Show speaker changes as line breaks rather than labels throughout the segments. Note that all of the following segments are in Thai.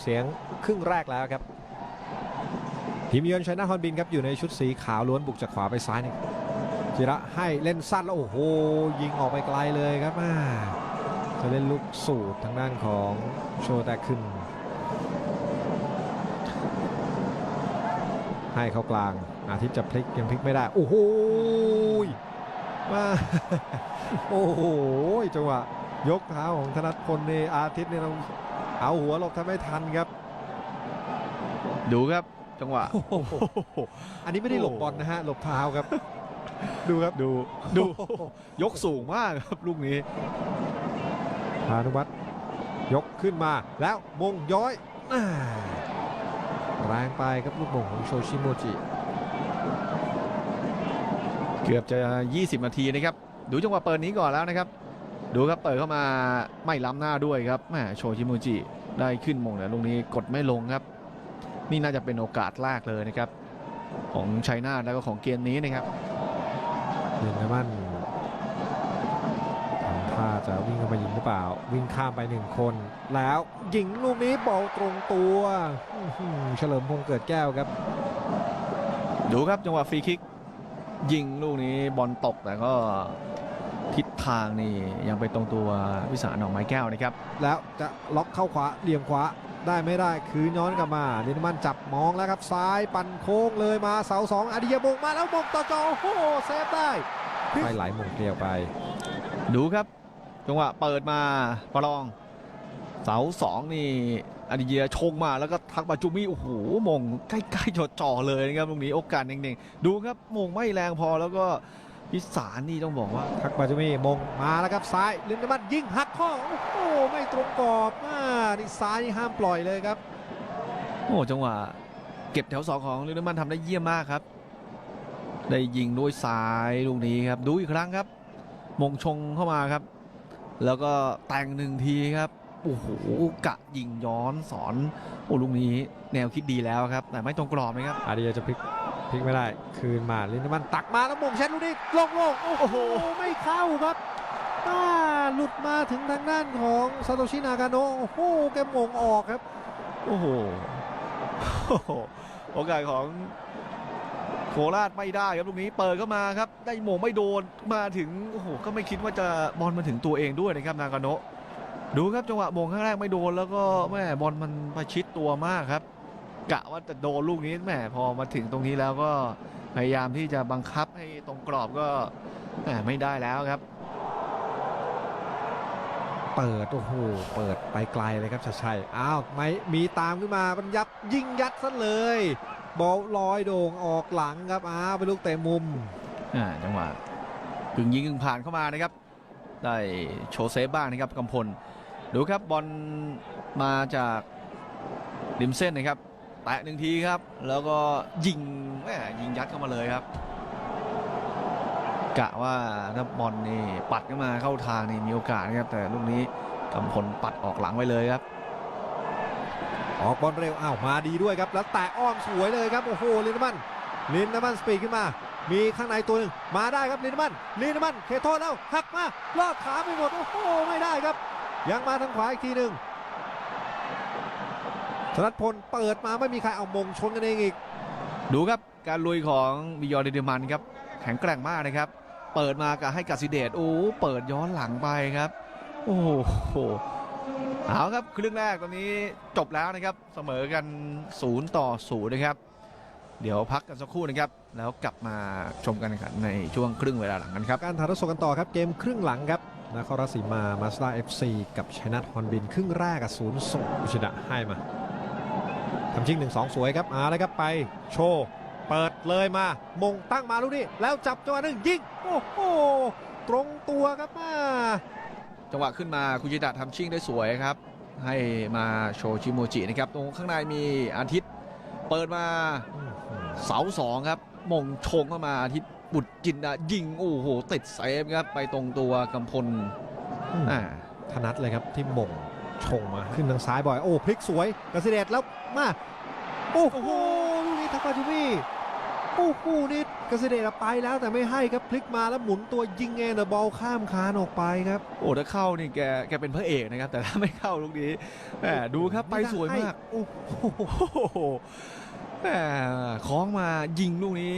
เสียงครึ่งแรกแล้วครับทีมเยือนชัยนาทฮอนบินครับอยู่ในชุดสีขาวล้วนบุกจากขวาไปซ้ายนี่จิระให้เล่นสั้นแล้วโอ้โหยิงออกไปไกลเลยครับอ่าจะเล่นลูกสูตรทางด้านของโชแตกขึ้น ให้เขากลางอาทิตย์จะพลิกยังพลิกไม่ได้ โอ้โหมาโอ้โหจังหวะยกเท้าของธนัทพลในอาทิตย์เนี่ยเรา เอาหัวหลบทำไม่ทันครับ
ดูครับจังหวะ
โอ้โหอันนี้ไม่ได้หลบบอลนะฮะ หลบเท้าครับ ดูครับ
ดู ดู ยกสูงมากครับลูกนี้
พานุวัฒน์ยกขึ้นมาแล้วมงย้อยอ่าแรงไปครับลูกมงของโชชิโมจิ
เกือบจะ 20 นาทีนะครับ ดูจังหวะเปิดนี้ก่อนแล้วนะครับ ดูครับเปิดเข้ามาไม่ล้ำหน้าด้วยครับแหมโชชิมูจิได้ขึ้นมงแต่ลูกนี้กดไม่ลงครับ นี่น่าจะเป็นโอกาสแรกเลยนะครับ ของชัยนาทแล้วก็ของเกมนี้นะครับ
เยนมันทำท่าจะวิ่งเข้ามายิงหรือเปล่า วิ่งข้ามไปหนึ่งคน แล้วยิงลูกนี้บอลตรงตัวอื้อหือเฉลิมพงษ์เกิดแก้วครับ
ดูครับจังหวะฟรีคิก ยิงลูกนี้บอลตกแต่ก็ ทิศทางนี่ยังไปตรงตัววิสาหนองไม้แก้วนะครับ
แล้วจะล็อกเข้าขวาเหลี่ยมขวาได้ไม่ได้คืนย้อนกลับมาเยนมันจับมองแล้วครับ ซ้ายปั่นโค้งเลยมาเสาสองอดิยบงมาแล้วมงต่อจอโอ้โหเซฟได้ไปไหลมงเกลียวไป
ดูครับจังหวะเปิดมาประลอง เสาสองนี่อดิเยียชงมาแล้วก็ทักบาจูมี่โอ้โหมงใกล้ๆจ่อๆเลยนะครับตรงนี้โอกาสเน่งๆดูครับมงไม่แรงพอแล้วก็ พิสารนี่ต้องบอกว่า
ทักบาจูมี่มงมาแล้วครับซ้ายลินเดมันยิงหักข้อโอ้โหไม่ตรงกรอบอ่านี่ซ้ายนี่ห้ามปล่อยเลยครับ
โอ้จังหวะเก็บแถวสองของลินมันทำได้เยี่ยมมากครับ ได้ยิงด้วยซ้ายลูกนี้ครับดูอีกครั้งครับ มงชงเข้ามาครับ แล้วก็แต่งหนึ่งทีครับโอ้โหกะยิงย้อนสอนโอ้ลูกนี้แนวคิดดีแล้วครับ แต่ไม่ตรงกรอบนะครับ
อาเดียจะพลิก พลิกไม่ได้ คืนมาลินมันตักมาแล้วมงเช็ดลูกนี้โล่งโอ้โห ไม่เข้าครับอ่าหลุดมาถึงทางด้านของซาโตชินากาโนะโอ้โหแกมงออกครับ
โอ้โหโอ้โหโอกาสของโคราชไม่ได้ครับลูกนี้เปิดเข้ามาครับ ได้โมงไม่โดนมาถึงโอ้โหก็ไม่คิดว่าจะบอลมาถึงตัวเองด้วยนะครับนากาโนะดูครับจังหวะโมงข้างแรกไม่โดนแล้วก็แม่บอลมันประชิดตัวมากครับ กะว่าจะโดนลูกนี้แหมพอมาถึงตรงนี้แล้วก็พยายามที่จะบังคับให้ตรงกรอบก็แหมไม่ได้แล้วครับ
เปิดโอ้โหเปิดไปไกลเลยครับชัดชัยอ้าวไม่มีตามขึ้นมามันยับยิงยัดซะเลยบอลลอยโด่งออกหลังครับอ้าวเป็นลูกเตะมุม
อ่าจังหวะกึ่งยิงกึ่งผ่านเข้ามานะครับ ได้โชว์เซฟบ้างนะครับกำพล ดูครับบอลมาจากริมเส้นนะครับ แตะหนึ่งทีครับ แล้วก็ยิงแหม่ยิงยัดเข้ามาเลยครับ กะว่าถ้าบอลนี่ปัดเข้ามาเข้าทางนี่มีโอกาสนะครับ แต่ลูกนี้กำพลปัดออกหลังไว้เลยครับ
ออกบอลเร็วอ้าวมาดีด้วยครับ แล้วแตะอ้อมสวยเลยครับโอ้โหลินมันลินมันสปีดขึ้นมามีข้างในตัวหนึ่งมาได้ครับลินมันลินมันเคโทษแล้วหักมาลอดขาไปหมดโอ้โหไม่ได้ครับ ยังมาทางขวาอีกทีหนึ่ง ธนัทพลเปิดมาไม่มีใครเอามงชนกันเองอีก
ดูครับการลุยของบิยอนเดเดมันครับแข็งแกร่งมากนะครับ เปิดมากะให้กัสิเดชโอ้เปิดย้อนหลังไปครับ โอ้โหเอาครับครึ่งแรกตอนนี้จบแล้วนะครับเสมอกัน0ต่อ0นะครับ เดี๋ยวพักกันสักครู่นะครับ แล้วกลับมาชมกันแข่งขันในช่วงครึ่งเวลาหลังกันครับ
การถ่ายทอดสดกันต่อครับเกมครึ่งหลังครับนครราชสีมามาสด้าเอฟซีกับชัยนาทฮอนบินครึ่งแรกกับศูนย์ส่งอุชิดะให้มา ทำชิงหนึ่งสองสวยครับอาเลยครับไปโชว์เปิดเลยมามงตั้งมาลูกนี้แล้วจับจังหวะหนึ่งยิงโอ้โหตรงตัวครับมา
จังหวะขึ้นมาคุจิดะทำชิ่งได้สวยครับ ให้มาโชชิโมจินะครับตรงข้างในมีอาทิตย์ เปิดมาเสาสองครับมงชงเข้ามาอาทิตย์บุตรจินดายิงโอ้โหติดเซฟครับไปตรงตัวกำพลอ่า
ธนัดเลยครับที่มง ชงมาขึ้นทางซ้ายบ่อย โอ้พลิกสวยกระสิเดชแล้วมาโอ้โหลูกนี้ทักบาจูมี่โอ้โหนี่เกษเดชไปแล้วแต่ไม่ให้ครับพลิกมาแล้วหมุนตัวยิงเองเดอะบอลข้ามคานออกไปครับ
โอ้ถ้าเข้านี่แกแกเป็นพระเอกนะครับ แต่ถ้าไม่เข้าลูกนี้แหมดูครับไปสวยมาก
โอ้โห
โอ้โหแหมคล้องมายิงลูกนี้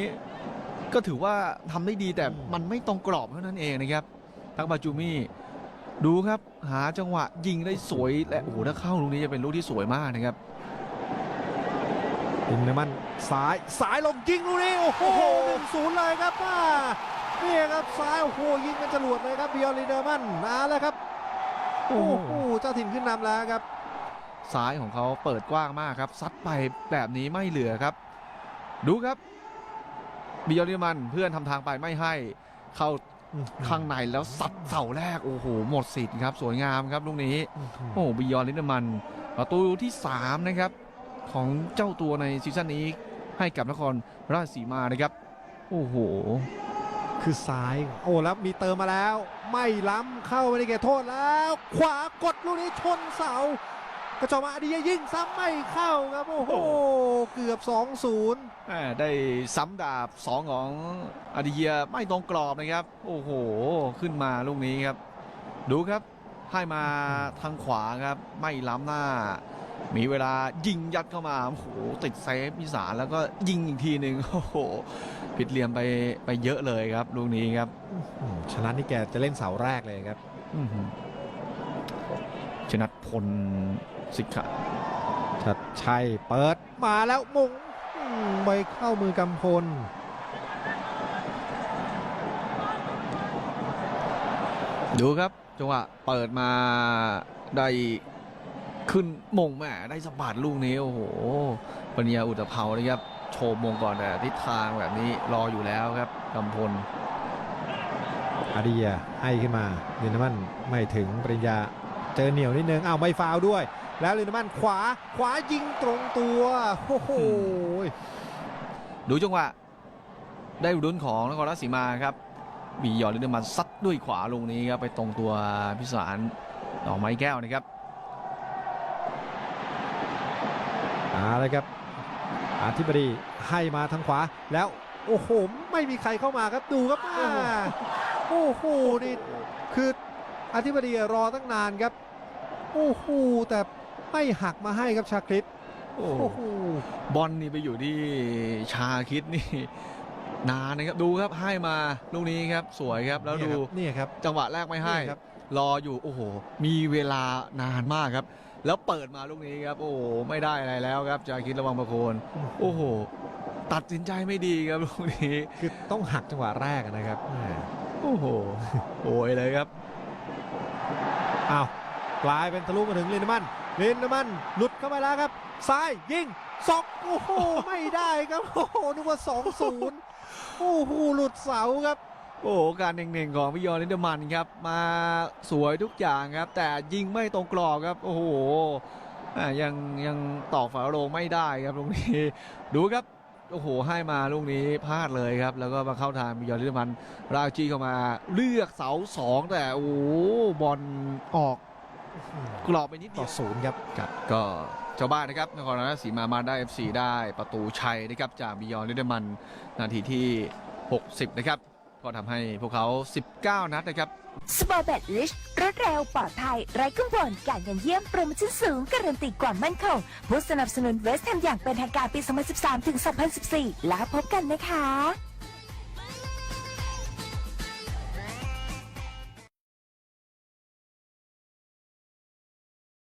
ก็ถือว่าทำได้ดีแต่มันไม่ตรงกรอบเท่านั้นเองนะครับทักบาจูมี่ ดูครับหาจังหวะยิงได้สวยและโอ้โหถ้าเข้าลูกนี้จะเป็นลูกที่สวยมากนะครับ
อินเนอร์มันซ้ายซ้ายลงยิงลูกนี้โอ้โหหนึ่งศูนย์เลยครับอ่านี่ครับซ้ายโอ้โหยิงกันจรวดเลยครับเบียร์ลินเดอร์มันมาแล้วครับ
โอ้
โอ้
โห
โหเจ้าถิ่นขึ้นนำแล้วครับ
ซ้ายของเขาเปิดกว้างมากครับซัดไปแบบนี้ไม่เหลือครับ ดูครับบิยอนิมันเพื่อนทำทางไปไม่ให้เข้า ข้างในแล้วซัดเสาแรก โอ้โห หมดสิทธิ์ครับ สวยงามครับลูกนี้ โอ้บิยอนลินเดอร์มันประตูที่ 3 นะครับ ของเจ้าตัวในซีซั่นนี้ให้กับนครราชสีมานะครับ โอ้โห
คือซ้าย โอ้แล้วมีเติมมาแล้ว ไม่ล้ำเข้าไปในเขตโทษแล้ว ขวากดลูกนี้ชนเสา กระจอกมาอดียยิงซ้ำไม่เข้าครับ โอ้โห เกือบ 2-0
แหม่ได้ซ้ำดาบ 2 ของอาดิเยียไม่ตรงกรอบนะครับ โอ้โห ขึ้นมาลูกนี้ครับ ดูครับให้มาทางขวาครับ ไม่ล้ำหน้า มีเวลายิงยัดเข้ามาโอ้โหติดเซฟพิสารแล้วก็ยิงอีกทีหนึ่งโอ้โหผิดเหลี่ยมไปไปเยอะเลยครับลูกนี้ครับ
อืมชนะนี่แกจะเล่นเสาแรกเลยครับ
อื้อหือ ชนะพลสิกขะ
ชัดชัยเปิดมาแล้วมงอืมไปเข้ามือกำพล
ดูครับจังหวะเปิดมาได้ขึ้นมงแหม่ได้สะบัดลูกนี้โอ้โหปัญญาอุตภเปานะครับ โชว์มงก่อนแต่ทิศทางแบบนี้รออยู่แล้วครับกำพล
อาเดียให้ขึ้นมาลินเดอร์มันไม่ถึงปริญญา เจอเหนียวนิดนึงอ้าวไม่ฟาวล์ด้วย แล้วลินเดอร์มันขวาขวายิงตรงตัวโอ้โห
ดูจังหวะได้รุนของนครราชสีมาครับมียอดลินเดอร์มันซัดด้วยขวาลูกนี้ครับไปตรงตัวพิสารดอกไม้แก้วนะครับ
เอาเลยครับอธิบดีให้มาทางขวาแล้วโอ้โห ไม่มีใครเข้ามาครับดูครับอ่าโอ้โหนี่คือ อธิบดีรอตั้งนานครับโอ้โหแต่ไม่หักมาให้ครับชาคริต
โอ้
โอ้โห
บอลนี่ไปอยู่ที่ชาคิดนี่นานนะครับดูครับให้มาลูกนี้ครับสวยครับแล้วดู
นี่ครับ
จังหวะแรกไม่ให้
นี่ครับ
รออยู่โอ้โหมีเวลานานมากครับ แล้วเปิดมาลูกนี้ครับ โอ้โหไม่ได้อะไรแล้วครับจาคิดระวังประโคนโอ้โห ตัดสินใจไม่ดีครับลูกนี้
คือต้องหักจังหวะแรกนะครับแหม
โอ้โหโอยเลยครับ
อ้าวกลายเป็นทะลุมาถึงลินเดอร์มันลินเดอร์มันหลุดเข้าไปแล้วครับ ซ้ายยิงสอกโอ้โหไม่ได้ครับโอ้โหนึกว่า2-0โอ้โหหลุดเสาครับ
โอ้โหการเน่งๆของพิยอนลินเดอร์มันครับ มาสวยทุกอย่างครับ แต่ยิงไม่ตรงกรอบครับ โอ้โหอะยังยังตอกฝาโลงไม่ได้ครับลูกนี้ดูครับ โอ้โหให้มาลูกนี้พลาดเลยครับ แล้วก็มาเข้าทางพิยอนลินเดอร์มันราจีเข้ามาเลือกเสาสองแต่โอ้โหบอลออกกรอบไปนิด
ต่
เดี
อ
ยว
ศูนย์ครับ
ครับก็ชาวบ้านนะครับนครราชสีมามาได้ FC ได้ประตูชัยนะครับจากบิยอนลิเดอร์มันนาทีที่ 60 นะครับ ก็ทำให้พวกเขา 19 นัดนะครับ
สปอร์ตแบตลิชรถเร็วปลอดภัยไร้กังวลการเงินเยี่ยมโปรโมชั่นสูงการันตีความมั่นคงผู้สนับสนุนเวสต์แฮมอย่างเป็นทางการปี 2013 ถึง 2014 แล้วพบกันนะคะ